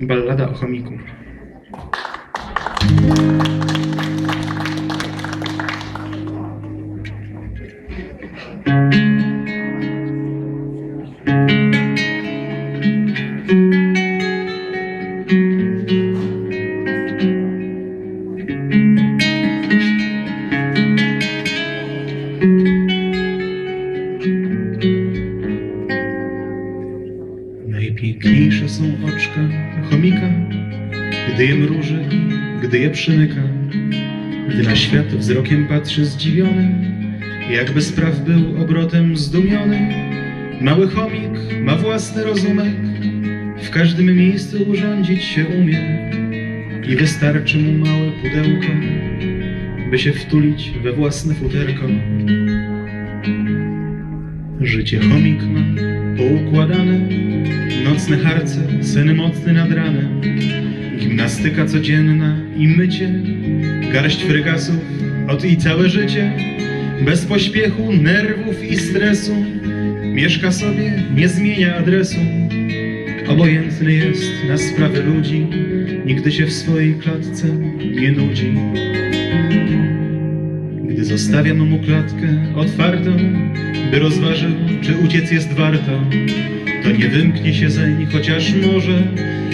بلغدا أخميكم Najpiękniejsze są oczka chomika, gdy je mruży, gdy je przymyka, gdy na świat wzrokiem patrzy zdziwiony, jakby spraw był obrotem zdumiony. Mały chomik ma własny rozumek, w każdym miejscu urządzić się umie i wystarczy mu małe pudełko, by się wtulić we własne futerko. Życie chomik ma poukładane, nocne harce, sen mocny nad ranem, gimnastyka codzienna i mycie, garść frygasów, od i całe życie, bez pośpiechu, nerwów i stresu, mieszka sobie, nie zmienia adresu, obojętny jest na sprawy ludzi, nigdy się w swojej klatce nie nudzi. Gdy zostawiam mu klatkę otwartą, by rozważył, czy uciec jest warto, to nie wymknie się zeń, chociaż może,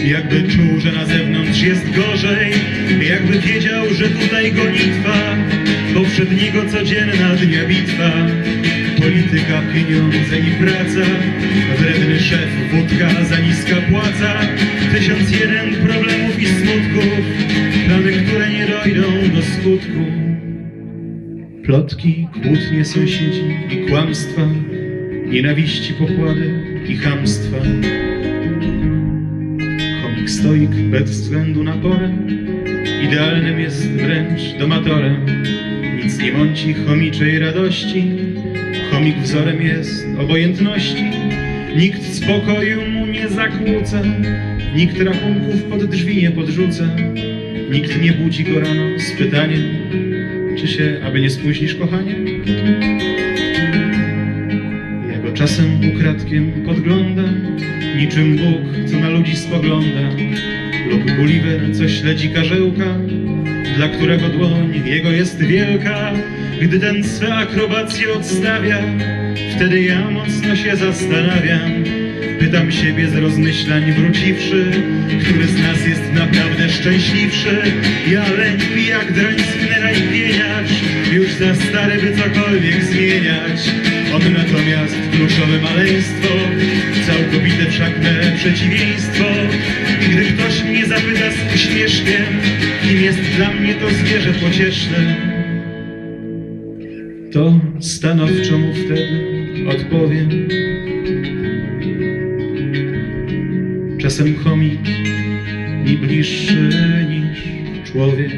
jakby czuł, że na zewnątrz jest gorzej, jakby wiedział, że tutaj gonitwa, poprzedniego codzienna dnia bitwa. Polityka, pieniądze i praca, wredny szef, wódka, za niska płaca, tysiąc jeden problemów i smutków, plany, które nie dojdą do skutku. Plotki, kłótnie sąsiedzi i kłamstwa, nienawiści, pokłady i chamstwa. Chomik stoik bez względu na porę, idealnym jest wręcz domatorem. Nic nie mąci chomiczej radości, chomik wzorem jest obojętności. Nikt spokoju mu nie zakłóca, nikt rachunków pod drzwi nie podrzuca, nikt nie budzi go rano z pytaniem, czy się, aby nie spóźnisz, kochanie? Ja go czasem ukradkiem podglądam, niczym Bóg, co na ludzi spogląda, lub Gulliver, co śledzi karzełka, dla którego dłoń jego jest wielka. Gdy ten swe akrobacje odstawia, wtedy ja mocno się zastanawiam. Pytam siebie z rozmyślań wróciwszy, który z nas jest naprawdę szczęśliwszy. Ja lęk jak drań sknera i pieniacz, już za stary by cokolwiek zmieniać. On natomiast kluczowe maleństwo, całkowite wszak me przeciwieństwo. I gdy ktoś mnie zapyta z uśmieszkiem, kim jest dla mnie to zwierzę pocieszne, to stanowczo mu wtedy odpowiem. Czasem chomik i bliższy niż człowiek.